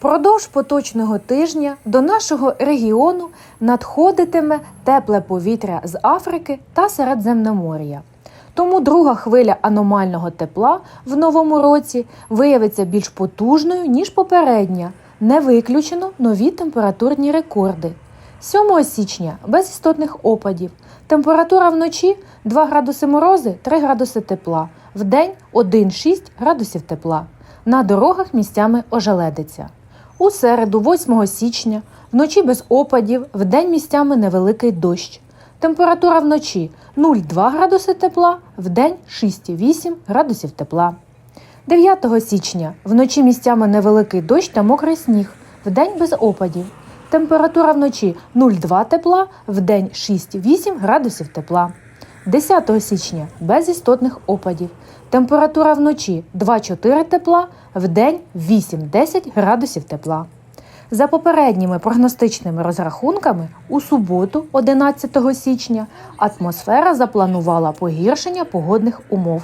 Впродовж поточного тижня до нашого регіону надходитиме тепле повітря з Африки та Середземномор'я. Тому друга хвиля аномального тепла в новому році виявиться більш потужною, ніж попередня. Не виключено нові температурні рекорди. 7 січня без істотних опадів. Температура вночі 2 градуси морози, 3 градуси тепла. Вдень 1-6 градусів тепла. На дорогах місцями ожеледиться. У середу, 8 січня, вночі без опадів, вдень місцями невеликий дощ. Температура вночі 0,2 градуси тепла, вдень 6,8 градусів тепла. 9 січня вночі місцями невеликий дощ та мокрий сніг, вдень без опадів. Температура вночі 0,2 тепла, вдень 6,8 градусів тепла. 10 січня без істотних опадів. Температура вночі 2-4 тепла, вдень 8-10 градусів тепла. За попередніми прогностичними розрахунками, у суботу, 11 січня, атмосфера запланувала погіршення погодних умов.